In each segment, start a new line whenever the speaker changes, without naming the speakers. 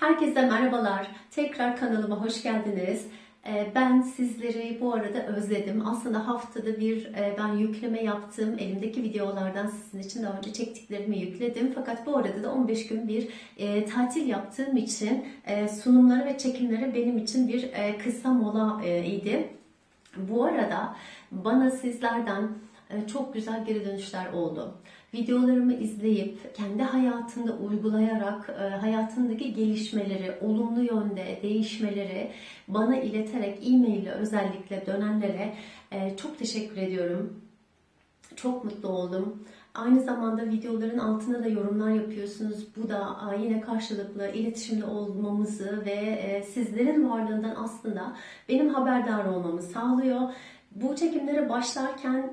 Herkese merhabalar. Tekrar kanalıma hoş geldiniz. Ee, Ben sizleri bu arada özledim. Aslında haftada bir e, ben yükleme yaptım. Elimdeki videolardan sizin için daha önce çektiklerimi yükledim. Fakat bu arada da 15 gün bir e, tatil yaptığım için e, sunumları ve çekimleri benim için bir kısa mola idi. Bu arada bana sizlerden çok güzel geri dönüşler oldu. Videolarımı izleyip kendi hayatında uygulayarak e, hayatındaki gelişmeleri, olumlu yönde değişmeleri bana ileterek e-mail ile özellikle dönenlere e, çok teşekkür ediyorum. Çok mutlu oldum. Aynı zamanda videoların altına da yorumlar yapıyorsunuz. Bu da yine karşılıklı iletişimde olmamızı ve e, sizlerin varlığından aslında benim haberdar olmamı sağlıyor. Bu çekimlere başlarken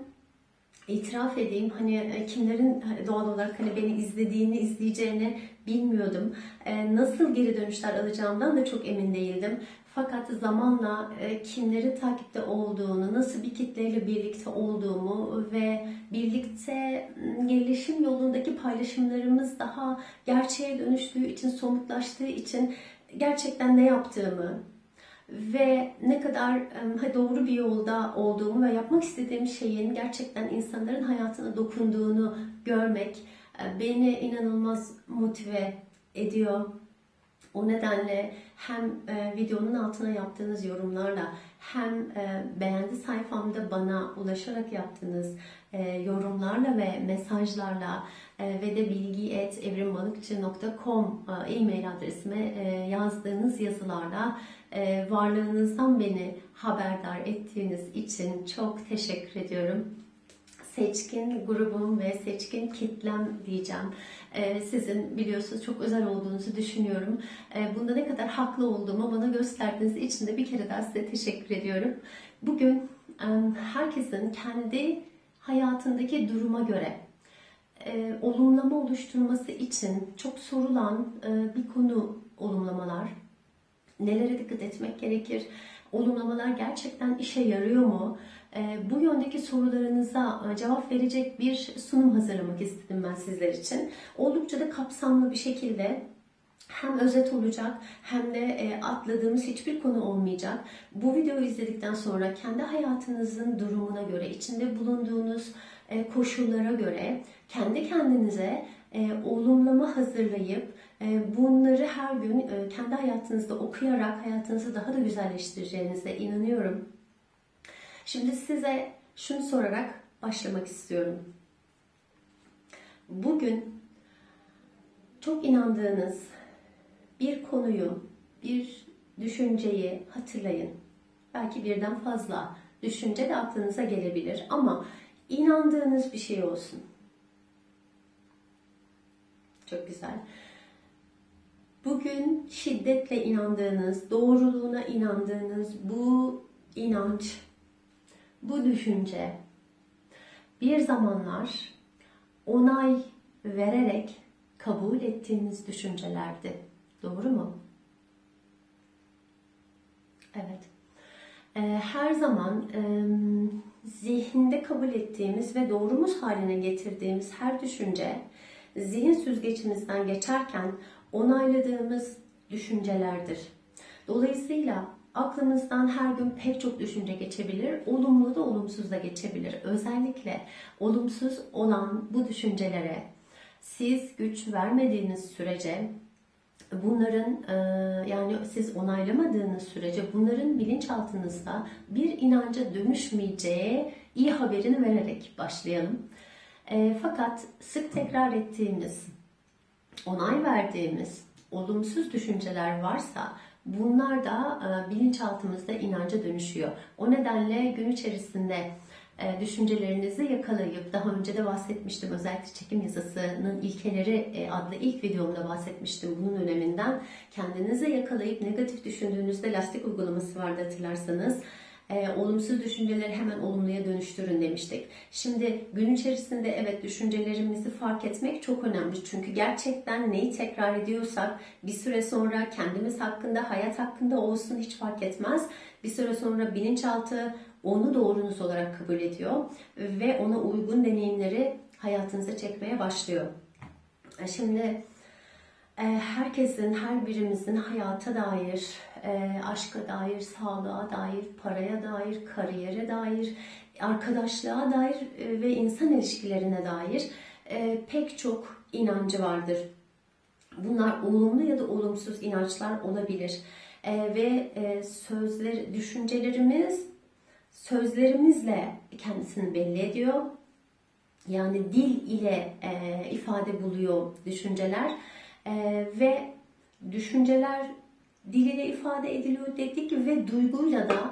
itiraf edeyim hani e, kimlerin doğal olarak hani beni izlediğini izleyeceğini bilmiyordum. E, Nasıl geri dönüşler alacağımdan da çok emin değildim. Fakat zamanla e, kimlerin takipte olduğunu, nasıl bir kitleyle birlikte olduğumu ve birlikte gelişim yolundaki paylaşımlarımız daha gerçeğe dönüştüğü için, somutlaştığı için gerçekten ne yaptığımı, ve ne kadar doğru bir yolda olduğumu ve yapmak istediğim şeyin gerçekten insanların hayatına dokunduğunu görmek beni inanılmaz motive ediyor. O nedenle hem e, videonun altına yaptığınız yorumlarla hem e, beğendi sayfamda bana ulaşarak yaptığınız e, yorumlarla ve mesajlarla e, ve de bilgi.evrimbalıkçı.com e, e-mail adresime e, yazdığınız yazılarla e, varlığınızdan beni haberdar ettiğiniz için çok teşekkür ediyorum seçkin grubum ve seçkin kitlem diyeceğim. Ee, sizin biliyorsunuz çok özel olduğunuzu düşünüyorum. Ee, bunda ne kadar haklı olduğumu bana gösterdiğiniz için de bir kere daha size teşekkür ediyorum. Bugün herkesin kendi hayatındaki duruma göre e, olumlama oluşturması için çok sorulan e, bir konu olumlamalar. Nelere dikkat etmek gerekir? Olumlamalar gerçekten işe yarıyor mu? Ee, Bu yöndeki sorularınıza e, cevap verecek bir sunum hazırlamak istedim ben sizler için. Oldukça da kapsamlı bir şekilde hem özet olacak hem de e, atladığımız hiçbir konu olmayacak. Bu videoyu izledikten sonra kendi hayatınızın durumuna göre, içinde bulunduğunuz e, koşullara göre kendi kendinize olumlama hazırlayıp bunları her gün kendi hayatınızda okuyarak hayatınızı daha da güzelleştireceğinize inanıyorum. Şimdi size şunu sorarak başlamak istiyorum. Bugün çok inandığınız bir konuyu, bir düşünceyi hatırlayın. Belki birden fazla düşünce de aklınıza gelebilir ama inandığınız bir şey olsun. Çok güzel. Bugün şiddetle inandığınız, doğruluğuna inandığınız bu inanç, bu düşünce bir zamanlar onay vererek kabul ettiğiniz düşüncelerdi. Doğru mu? Evet. Ee, Her zaman zihinde kabul ettiğimiz ve doğrumuz haline getirdiğimiz her düşünce zihin süzgecimizden geçerken onayladığımız düşüncelerdir. Dolayısıyla aklımızdan her gün pek çok düşünce geçebilir, olumlu da olumsuz da geçebilir. Özellikle olumsuz olan bu düşüncelere siz güç vermediğiniz sürece bunların e, yani siz onaylamadığınız sürece bunların bilinçaltınızda bir inanca dönüşmeyeceği iyi haberini vererek başlayalım. E, fakat sık tekrar ettiğimiz, onay verdiğimiz olumsuz düşünceler varsa bunlar da e, bilinçaltımızda inanca dönüşüyor. O nedenle gün içerisinde e, düşüncelerinizi yakalayıp daha önce de bahsetmiştim özellikle çekim yazısının ilkeleri e, adlı ilk videomda bahsetmiştim bunun öneminden kendinize yakalayıp negatif düşündüğünüzde lastik uygulaması vardı hatırlarsanız e, olumsuz düşünceleri hemen olumluya dönüştürün demiştik. Şimdi gün içerisinde evet düşüncelerimizi fark etmek çok önemli. Çünkü gerçekten neyi tekrar ediyorsak bir süre sonra kendimiz hakkında, hayat hakkında olsun hiç fark etmez. Bir süre sonra bilinçaltı onu doğrunuz olarak kabul ediyor ve ona uygun deneyimleri hayatınıza çekmeye başlıyor. Şimdi e, herkesin, her birimizin hayata dair, e, aşka dair, sağlığa dair, paraya dair, kariyere dair, arkadaşlığa dair e, ve insan ilişkilerine dair e, pek çok inancı vardır. Bunlar olumlu ya da olumsuz inançlar olabilir. E, ve sözler, düşüncelerimiz sözlerimizle kendisini belli ediyor. Yani dil ile e, ifade buluyor düşünceler E, ve düşünceler dil ile ifade ediliyor dedik ve duyguyla da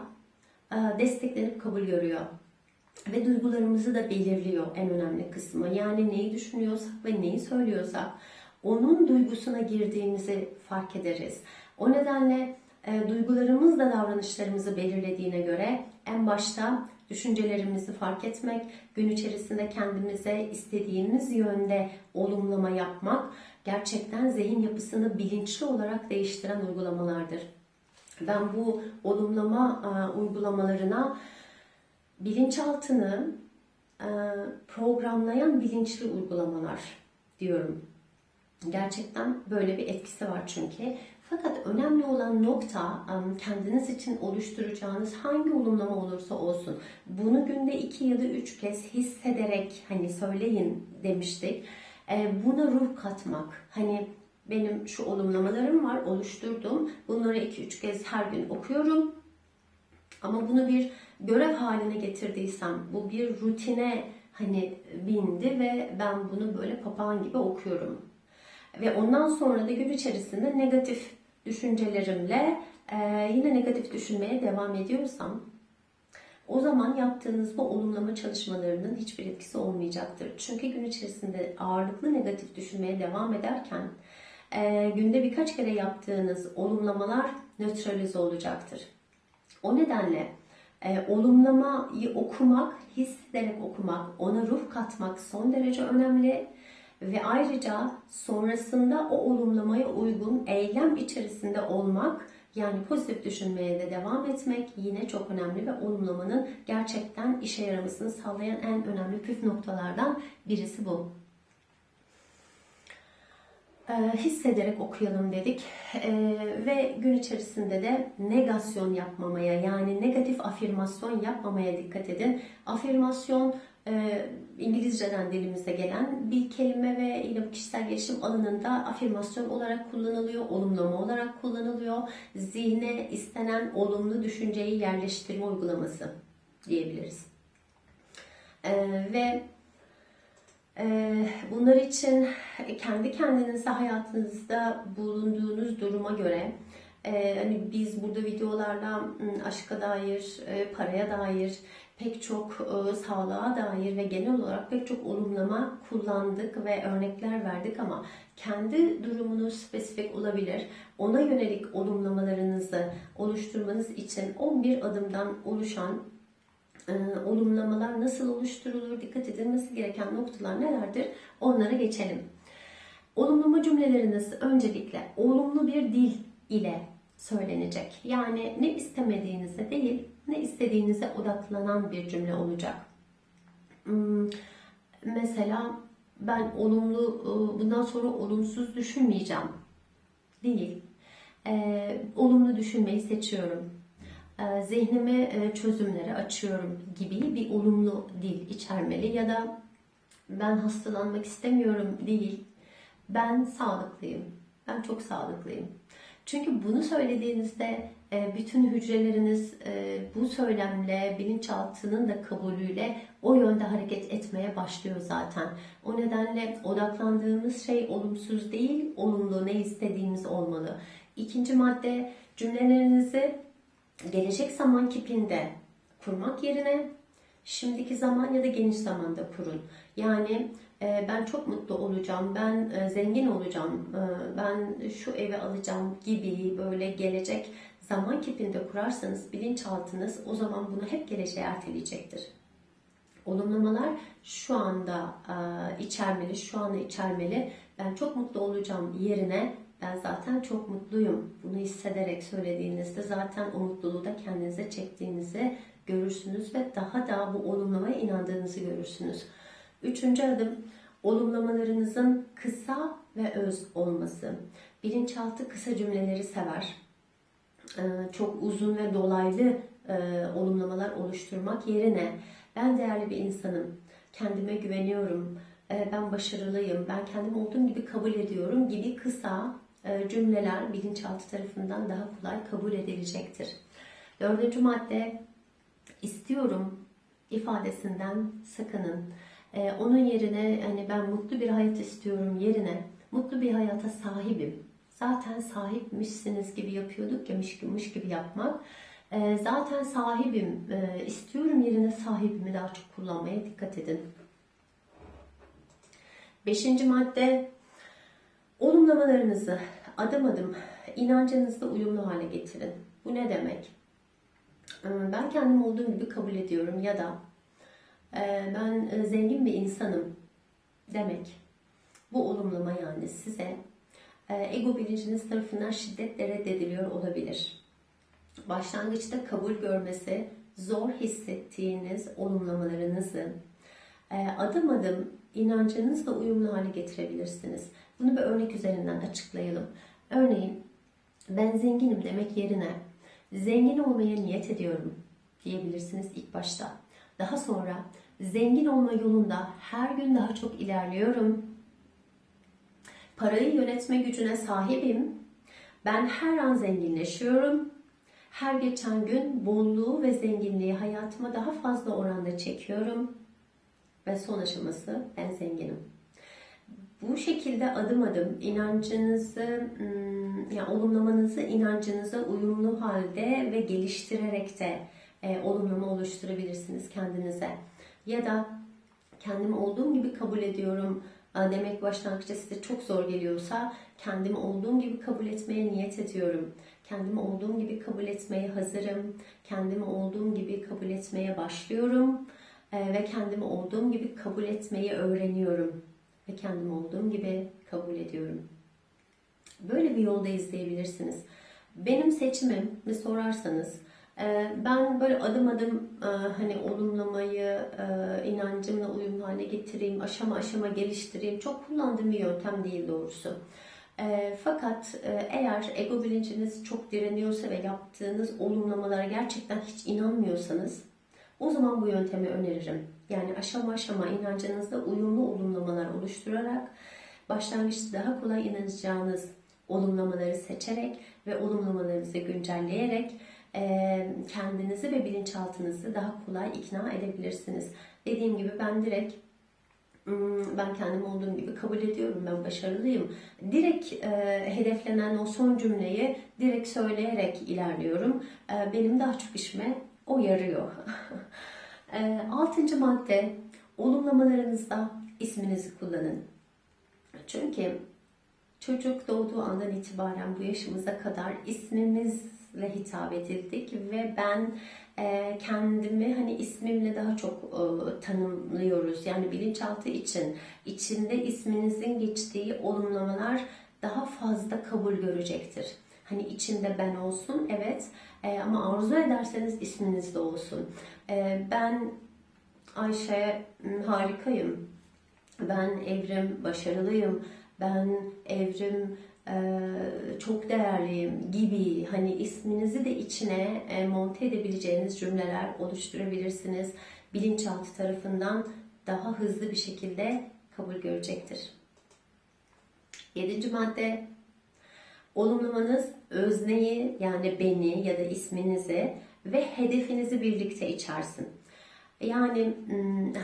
e, desteklenip kabul görüyor. Ve duygularımızı da belirliyor en önemli kısmı. Yani neyi düşünüyorsak ve neyi söylüyorsak onun duygusuna girdiğimizi fark ederiz. O nedenle e, duygularımız da davranışlarımızı belirlediğine göre en başta düşüncelerimizi fark etmek, gün içerisinde kendimize istediğimiz yönde olumlama yapmak gerçekten zihin yapısını bilinçli olarak değiştiren uygulamalardır. Ben bu olumlama e, uygulamalarına bilinçaltını e, programlayan bilinçli uygulamalar diyorum. Gerçekten böyle bir etkisi var çünkü. Fakat önemli olan nokta kendiniz için oluşturacağınız hangi olumlama olursa olsun bunu günde iki ya da üç kez hissederek hani söyleyin demiştik. E, buna ruh katmak. Hani benim şu olumlamalarım var oluşturdum. Bunları iki üç kez her gün okuyorum. Ama bunu bir görev haline getirdiysem bu bir rutine hani bindi ve ben bunu böyle papağan gibi okuyorum. Ve ondan sonra da gün içerisinde negatif düşüncelerimle e, yine negatif düşünmeye devam ediyorsam o zaman yaptığınız bu olumlama çalışmalarının hiçbir etkisi olmayacaktır. Çünkü gün içerisinde ağırlıklı negatif düşünmeye devam ederken e, günde birkaç kere yaptığınız olumlamalar nötralize olacaktır. O nedenle e, olumlamayı okumak, hissederek okumak, ona ruh katmak son derece önemli. Ve ayrıca sonrasında o olumlamaya uygun eylem içerisinde olmak yani pozitif düşünmeye de devam etmek yine çok önemli ve olumlamanın gerçekten işe yaramasını sağlayan en önemli püf noktalardan birisi bu. Ee, hissederek okuyalım dedik ee, ve gün içerisinde de negasyon yapmamaya yani negatif afirmasyon yapmamaya dikkat edin. Afirmasyon e, İngilizceden dilimize gelen bir kelime ve yine bu kişisel gelişim alanında afirmasyon olarak kullanılıyor, olumlama olarak kullanılıyor. Zihne istenen olumlu düşünceyi yerleştirme uygulaması diyebiliriz. E, ve e, bunlar için kendi kendinize hayatınızda bulunduğunuz duruma göre ee, hani biz burada videolarla aşka dair, e, paraya dair, pek çok e, sağlığa dair ve genel olarak pek çok olumlama kullandık ve örnekler verdik ama kendi durumunuz spesifik olabilir. Ona yönelik olumlamalarınızı oluşturmanız için 11 adımdan oluşan e, olumlamalar nasıl oluşturulur, dikkat edilmesi gereken noktalar nelerdir onlara geçelim. Olumlama cümleleriniz öncelikle olumlu bir dil ile söylenecek. Yani ne istemediğinize değil, ne istediğinize odaklanan bir cümle olacak. Hmm, mesela ben olumlu, e, bundan sonra olumsuz düşünmeyeceğim. Değil. Ee, olumlu düşünmeyi seçiyorum. Ee, zihnimi e, çözümlere açıyorum gibi bir olumlu dil içermeli ya da ben hastalanmak istemiyorum değil. Ben sağlıklıyım. Ben çok sağlıklıyım. Çünkü bunu söylediğinizde bütün hücreleriniz e, bu söylemle, bilinçaltının da kabulüyle o yönde hareket etmeye başlıyor zaten. O nedenle odaklandığımız şey olumsuz değil, olumlu ne istediğimiz olmalı. İkinci madde cümlelerinizi gelecek zaman kipinde kurmak yerine şimdiki zaman ya da geniş zamanda kurun. Yani ee, ben çok mutlu olacağım, ben e, zengin olacağım, e, ben şu evi alacağım gibi böyle gelecek zaman kipinde kurarsanız bilinçaltınız o zaman bunu hep geleceğe erteleyecektir. Olumlamalar şu anda e, içermeli, şu anda içermeli. Ben çok mutlu olacağım yerine ben zaten çok mutluyum. Bunu hissederek söylediğinizde zaten o mutluluğu da kendinize çektiğinizi görürsünüz ve daha da bu olumlamaya inandığınızı görürsünüz. Üçüncü adım olumlamalarınızın kısa ve öz olması. Bilinçaltı kısa cümleleri sever. Ee, Çok uzun ve dolaylı e, olumlamalar oluşturmak yerine ben değerli bir insanım, kendime güveniyorum, e, ben başarılıyım, ben kendim olduğum gibi kabul ediyorum gibi kısa e, cümleler bilinçaltı tarafından daha kolay kabul edilecektir. Dördüncü madde istiyorum ifadesinden sakının. Onun yerine hani ben mutlu bir hayat istiyorum yerine mutlu bir hayata sahibim. Zaten sahipmişsiniz gibi yapıyorduk ya mış gibi, yapmak. Ee, zaten sahibim e, istiyorum yerine sahibimi daha çok kullanmaya dikkat edin. Beşinci madde olumlamalarınızı adım adım inancınızla uyumlu hale getirin. Bu ne demek? Ee, Ben kendim olduğum gibi kabul ediyorum ya da e, ben e, zengin bir insanım demek. Bu olumlama yani size ego bilinciniz tarafından şiddetle reddediliyor olabilir. Başlangıçta kabul görmesi zor hissettiğiniz olumlamalarınızı e, adım adım inancınızla uyumlu hale getirebilirsiniz. Bunu bir örnek üzerinden açıklayalım. Örneğin ben zenginim demek yerine zengin olmaya niyet ediyorum diyebilirsiniz ilk başta. Daha sonra zengin olma yolunda her gün daha çok ilerliyorum. Parayı yönetme gücüne sahibim. Ben her an zenginleşiyorum. Her geçen gün bolluğu ve zenginliği hayatıma daha fazla oranda çekiyorum. Ve son aşaması ben zenginim. Bu şekilde adım adım inancınızı, ım, yani olumlamanızı inancınıza uyumlu halde ve geliştirerek de e, olumlama oluşturabilirsiniz kendinize. Ya da kendimi olduğum gibi kabul ediyorum demek başlangıçta size çok zor geliyorsa kendimi olduğum gibi kabul etmeye niyet ediyorum. Kendimi olduğum gibi kabul etmeye hazırım. Kendimi olduğum gibi kabul etmeye başlıyorum. E, ve kendimi olduğum gibi kabul etmeyi öğreniyorum. Ve kendimi olduğum gibi kabul ediyorum. Böyle bir yolda izleyebilirsiniz. Benim seçimim ne sorarsanız ben böyle adım adım e, hani olumlamayı e, inancımla uyumlu hale getireyim, aşama aşama geliştireyim. Çok kullandığım bir yöntem değil doğrusu. E, fakat e, eğer ego bilinciniz çok direniyorsa ve yaptığınız olumlamalara gerçekten hiç inanmıyorsanız o zaman bu yöntemi öneririm. Yani aşama aşama inancınızla uyumlu olumlamalar oluşturarak başlangıçta daha kolay inanacağınız olumlamaları seçerek ve olumlamalarınızı güncelleyerek kendinizi ve bilinçaltınızı daha kolay ikna edebilirsiniz. Dediğim gibi ben direkt "Hmm, ben kendim olduğum gibi kabul ediyorum, ben başarılıyım. Direkt e, hedeflenen o son cümleyi direkt söyleyerek ilerliyorum. E, benim daha çok işime o yarıyor. E, altıncı madde, olumlamalarınızda isminizi kullanın. Çünkü çocuk doğduğu andan itibaren bu yaşımıza kadar ismimizle hitap edildik ve ben e, kendimi hani ismimle daha çok e, tanımlıyoruz. Yani bilinçaltı için içinde isminizin geçtiği olumlamalar daha fazla kabul görecektir. Hani içinde ben olsun evet E, ama arzu ederseniz isminiz de olsun. E, ben Ayşe harikayım. Ben Evrim başarılıyım. Ben Evrim çok değerliyim gibi hani isminizi de içine e, monte edebileceğiniz cümleler oluşturabilirsiniz. Bilinçaltı tarafından daha hızlı bir şekilde kabul görecektir. Yedinci madde Olumlamanız özneyi yani beni ya da isminizi ve hedefinizi birlikte içersin. Yani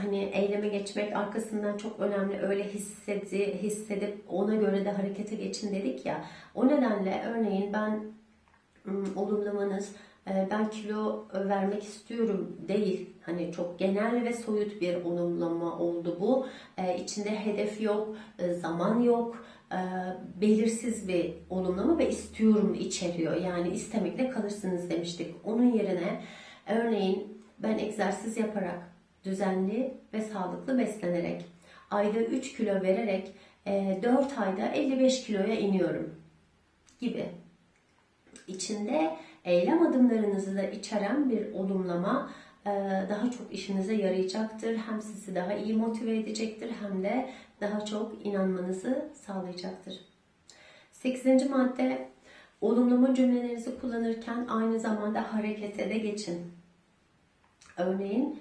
hani eyleme geçmek arkasından çok önemli. Öyle hissedi, hissedip ona göre de harekete geçin dedik ya. O nedenle örneğin ben olumlamanız ben kilo vermek istiyorum değil. Hani çok genel ve soyut bir olumlama oldu bu. İçinde hedef yok, zaman yok, belirsiz bir olumlama ve istiyorum içeriyor. Yani istemekle kalırsınız demiştik. Onun yerine örneğin ben egzersiz yaparak, düzenli ve sağlıklı beslenerek, ayda 3 kilo vererek e, 4 ayda 55 kiloya iniyorum gibi. İçinde eylem adımlarınızı da içeren bir olumlama e, daha çok işinize yarayacaktır. Hem sizi daha iyi motive edecektir hem de daha çok inanmanızı sağlayacaktır. 8. madde olumlama cümlelerinizi kullanırken aynı zamanda harekete de geçin. Örneğin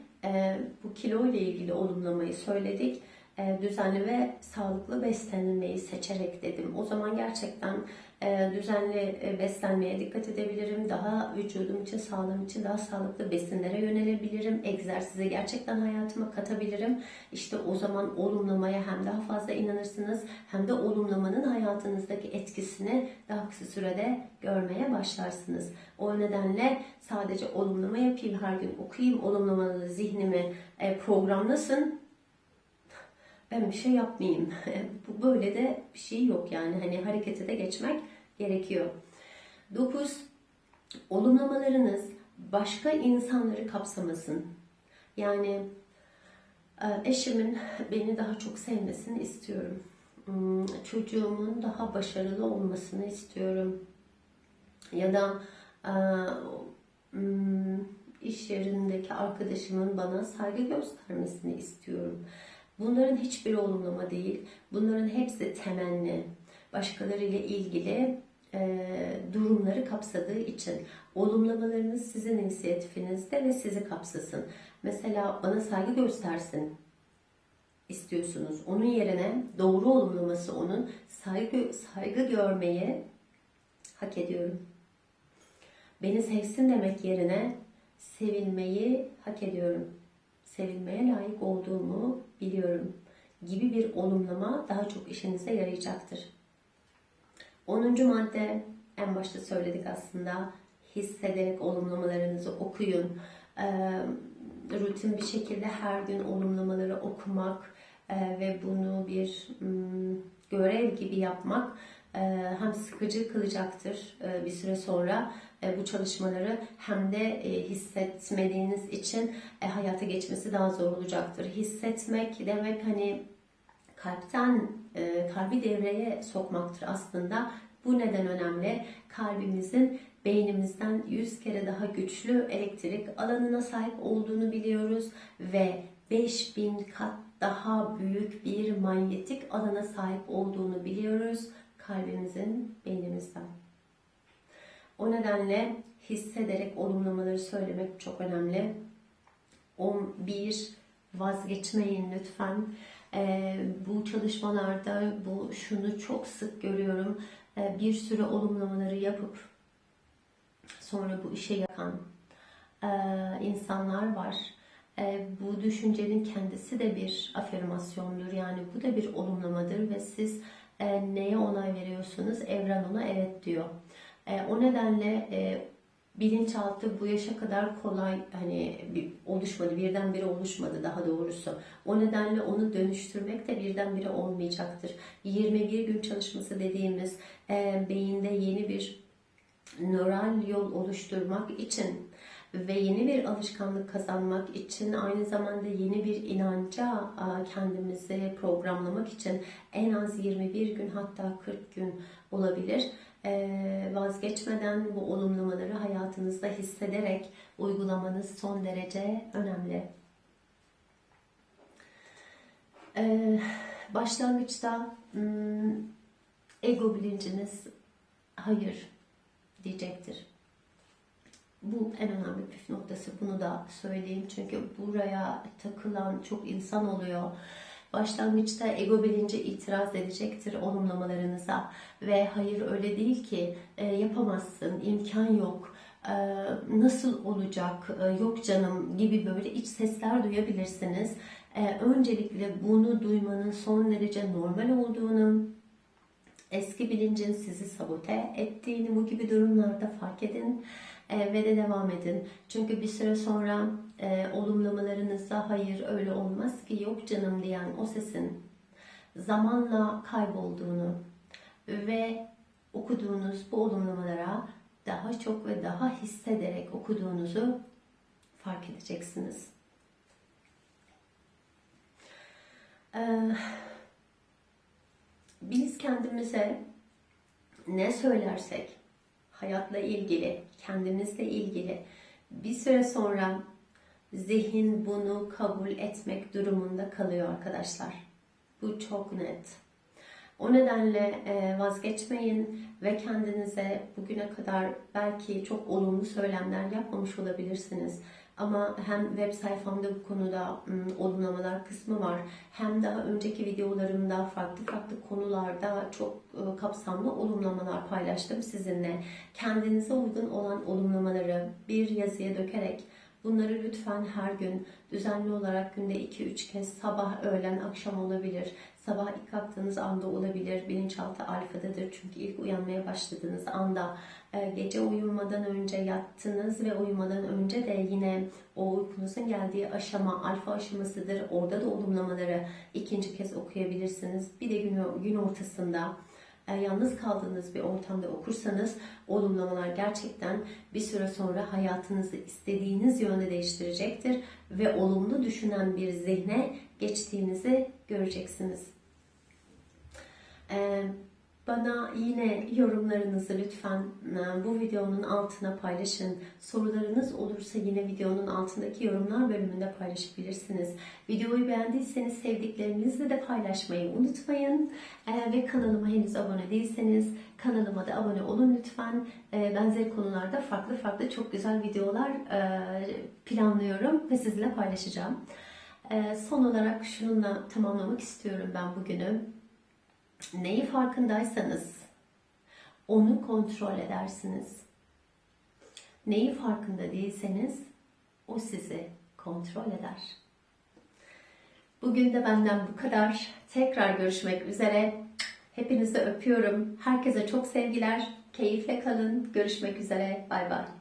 bu kilo ile ilgili olumlamayı söyledik. E, düzenli ve sağlıklı beslenmeyi seçerek dedim. O zaman gerçekten e, düzenli e, beslenmeye dikkat edebilirim. Daha vücudum için, sağlığım için daha sağlıklı besinlere yönelebilirim. Egzersize gerçekten hayatıma katabilirim. İşte o zaman olumlamaya hem daha fazla inanırsınız hem de olumlamanın hayatınızdaki etkisini daha kısa sürede görmeye başlarsınız. O nedenle sadece olumlama yapayım, her gün okuyayım, olumlamalı zihnimi programlasın ben bir şey yapmayayım. Böyle de bir şey yok yani hani harekete de geçmek gerekiyor. 9. Olumlamalarınız başka insanları kapsamasın. Yani e, eşimin beni daha çok sevmesini istiyorum. Hmm, çocuğumun daha başarılı olmasını istiyorum. Ya da e, hmm, iş yerindeki arkadaşımın bana saygı göstermesini istiyorum. Bunların hiçbiri olumlama değil. Bunların hepsi temenni. Başkalarıyla ilgili e, durumları kapsadığı için olumlamalarınız sizin inisiyatifinizde ve sizi kapsasın. Mesela bana saygı göstersin istiyorsunuz. Onun yerine doğru olumlaması onun saygı saygı görmeyi hak ediyorum. Beni sevsin demek yerine sevilmeyi hak ediyorum sevilmeye layık olduğumu biliyorum gibi bir olumlama daha çok işinize yarayacaktır. 10. madde en başta söyledik aslında hissederek olumlamalarınızı okuyun. Rutin bir şekilde her gün olumlamaları okumak ve bunu bir m, görev gibi yapmak hem sıkıcı kılacaktır bir süre sonra bu çalışmaları hem de hissetmediğiniz için hayata geçmesi daha zor olacaktır. Hissetmek demek hani kalpten kalbi devreye sokmaktır aslında. Bu neden önemli? Kalbimizin beynimizden 100 kere daha güçlü elektrik alanına sahip olduğunu biliyoruz ve 5000 kat daha büyük bir manyetik alana sahip olduğunu biliyoruz kalbimizin beynimizden. O nedenle hissederek olumlamaları söylemek çok önemli. 11 vazgeçmeyin lütfen. Ee, bu çalışmalarda bu şunu çok sık görüyorum. Ee, bir süre olumlamaları yapıp sonra bu işe yakan e, insanlar var. E, bu düşüncenin kendisi de bir afirmasyondur. Yani bu da bir olumlamadır ve siz e, neye onay veriyorsunuz? Evren ona evet diyor. E, o nedenle e, bilinçaltı bu yaşa kadar kolay hani bir, oluşmadı, birdenbire oluşmadı daha doğrusu. O nedenle onu dönüştürmek de birdenbire olmayacaktır. 21 gün çalışması dediğimiz e, beyinde yeni bir nöral yol oluşturmak için ve yeni bir alışkanlık kazanmak için aynı zamanda yeni bir inanca kendimizi programlamak için en az 21 gün hatta 40 gün olabilir. Vazgeçmeden bu olumlamaları hayatınızda hissederek uygulamanız son derece önemli. Başlangıçta hmm, ego bilinciniz hayır diyecektir bu en önemli püf noktası. Bunu da söyleyeyim. Çünkü buraya takılan çok insan oluyor. Başlangıçta ego bilinci itiraz edecektir olumlamalarınıza ve hayır öyle değil ki e, yapamazsın, imkan yok, e, nasıl olacak, e, yok canım gibi böyle iç sesler duyabilirsiniz. E, öncelikle bunu duymanın son derece normal olduğunu, eski bilincin sizi sabote ettiğini bu gibi durumlarda fark edin e, ve de devam edin. Çünkü bir süre sonra e, olumlamalarınızda hayır öyle olmaz ki yok canım diyen o sesin zamanla kaybolduğunu ve okuduğunuz bu olumlamalara daha çok ve daha hissederek okuduğunuzu fark edeceksiniz. Ee, biz kendimize ne söylersek hayatla ilgili, kendimizle ilgili bir süre sonra zihin bunu kabul etmek durumunda kalıyor arkadaşlar. Bu çok net. O nedenle e, vazgeçmeyin ve kendinize bugüne kadar belki çok olumlu söylemler yapmamış olabilirsiniz. Ama hem web sayfamda bu konuda olumlamalar kısmı var. Hem daha önceki videolarımda farklı farklı konularda çok kapsamlı olumlamalar paylaştım sizinle. Kendinize uygun olan olumlamaları bir yazıya dökerek Bunları lütfen her gün düzenli olarak günde 2-3 kez sabah, öğlen, akşam olabilir. Sabah ilk kalktığınız anda olabilir. Bilinçaltı alfadadır çünkü ilk uyanmaya başladığınız anda e, gece uyumadan önce yattınız ve uyumadan önce de yine o uykunuzun geldiği aşama alfa aşamasıdır. Orada da olumlamaları ikinci kez okuyabilirsiniz. Bir de gün, gün ortasında e, yalnız kaldığınız bir ortamda okursanız olumlamalar gerçekten bir süre sonra hayatınızı istediğiniz yönde değiştirecektir ve olumlu düşünen bir zihne geçtiğinizi göreceksiniz. Ee, bana yine yorumlarınızı lütfen e, bu videonun altına paylaşın. Sorularınız olursa yine videonun altındaki yorumlar bölümünde paylaşabilirsiniz. Videoyu beğendiyseniz sevdiklerinizle de paylaşmayı unutmayın. Ee, ve kanalıma henüz abone değilseniz kanalıma da abone olun lütfen. Ee, benzer konularda farklı farklı çok güzel videolar e, planlıyorum ve sizinle paylaşacağım. Son olarak şununla tamamlamak istiyorum ben bugünü neyi farkındaysanız onu kontrol edersiniz. Neyi farkında değilseniz o sizi kontrol eder. Bugün de benden bu kadar. Tekrar görüşmek üzere. Hepinizi öpüyorum. Herkese çok sevgiler. Keyifle kalın. Görüşmek üzere. Bay bay.